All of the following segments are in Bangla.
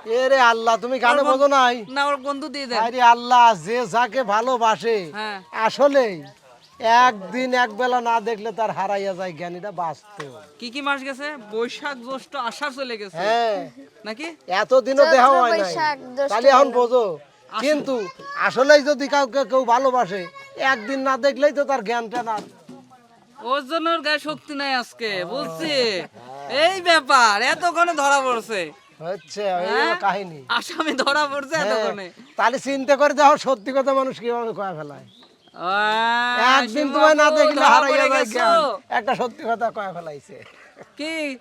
ওস্তাদ হ্যাঁ বন্ধু কই এ রে আল্লাহ তুমি গানে বোঝো নাই? না ওর বন্ধু দিয়ে দেন। আরে আল্লাহ যে যাকে ভালোবাসে হ্যাঁ। আসলে একদিন এক বেলা না দেখলে তার হারাইয়া যায় জ্ঞানীটা বাস্তব কি কি মাস গেছে? বৈশাখ জ্যৈষ্ঠ আষাঢ় চলে গেছে। হ্যাঁ। নাকি? এতদিনও দেহ হয় নাই। তাহলে এখন বোঝো। কিন্তু আসলেই যদি কাউকে কেউ ভালোবাসে একদিন না দেখলেই তো তার জ্ঞানটা না। ওর জন্য ওর গায়ে শক্তি নাই আজকে বলছি এই ব্যাপার এতক্ষণে ধরা পড়ছে। হচ্ছে হ্যাঁ? হলো কাহিনী। আসামি ধরা পড়ছে হ্যাঁ, এতক্ষণে। তাহলে চিন্তা করে দেখো সত্যি কথা মানুষ কীভাবে কয়ে ফেলায়। একদিন তোমায় না দেখলে হারাইয়া যায় একটা সত্যি কথা কয়ে ফেলাইছে। কি?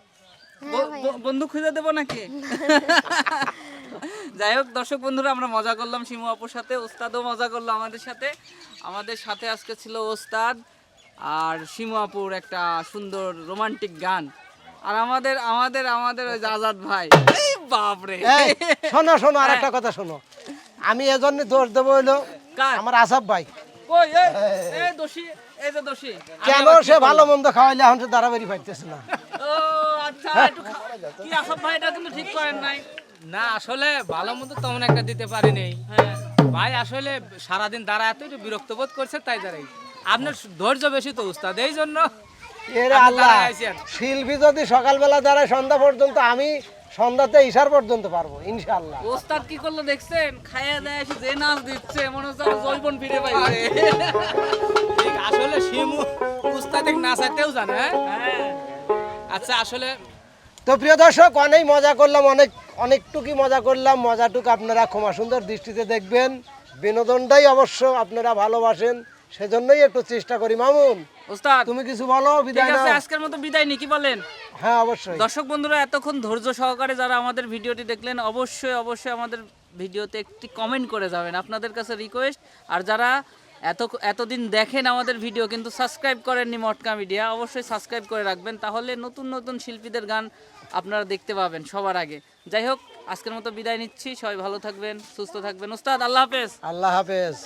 ব- ব- বন্ধু খুঁজে দেবো নাকি? যাই হোক দর্শক বন্ধুরা আমরা মজা করলাম শিমু আপুর সাথে ওস্তাদও মজা করল আমাদের সাথে। আমাদের সাথে আজকে ছিল ওস্তাদ আর শিমু আপুর একটা সুন্দর রোমান্টিক গান। আর আমাদের আমাদের আমাদের ওই আজাদ ভাই। এই বাপরে। শোনো শোনো আর একটা কথা শোনো। আমি এজন্য দোষ দেবো হইল আমার আসাব ভাই। কই এই এই দোষী এই যে দোষী। কেন সে ভালো মন্দ খাওয়াইলে এখন সে দাঁড়াবাড়ি পাইতেছে না। ও আচ্ছা একটু কি আসাদ ভাই এটা কিন্তু ঠিক করেন নাই। না আসলে ভালো মন্দ তেমন একটা দিতে পারিনি হ্যাঁ। ভাই আসলে সারাদিন দাঁড়ায় এত বিরক্ত বোধ করছে তাই দাঁড়াই। আপনার ধৈর্য বেশি তো উস্তাদ। এই জন্য এর আল্লাহ শিল্পী যদি সকালবেলা দাঁড়ায় সন্ধ্যা পর্যন্ত আমি সন্ধ্যাতে ইশার পর্যন্ত পারব ইনশাআল্লাহ। ওস্তাদ কি করল দেখছেন? খাইয়া দেয় এসে যে নাচ দিচ্ছে মনে হচ্ছে জৈবন ফিরে পাইছে আসলে শিমু উস্তাদিক নাচাইতেও জানে হ্যাঁ? হ্যাঁ। আচ্ছা আসলে তো প্রিয় দর্শক অনেক মজা করলাম অনেক অনেকটুকুই মজা করলাম মজাটুকু আপনারা ক্ষমা সুন্দর দৃষ্টিতে দেখবেন। বিনোদনটাই অবশ্য আপনারা ভালোবাসেন সেজন্যই একটু চেষ্টা করি মামুন। ওস্তাদ তুমি কিছু বলো বিদায় নাও। আজকের মতো বিদায় নি কি বলেন? হ্যাঁ অবশ্যই। দর্শক বন্ধুরা এতক্ষণ ধৈর্য সহকারে যারা আমাদের ভিডিওটি দেখলেন অবশ্যই অবশ্যই আমাদের ভিডিওতে একটি কমেন্ট করে যাবেন আপনাদের কাছে রিকোয়েস্ট আর যারা এত এতদিন দেখেন আমাদের ভিডিও কিন্তু সাবস্ক্রাইব করেননি মটকা মিডিয়া অবশ্যই সাবস্ক্রাইব করে রাখবেন তাহলে নতুন নতুন শিল্পীদের গান আপনারা দেখতে পাবেন সবার আগে। যাই হোক আজকের মতো বিদায় নিচ্ছি সবাই ভালো থাকবেন সুস্থ থাকবেন। উস্তাদ আল্লাহ হাফেজ। আল্লাহ হাফেজ।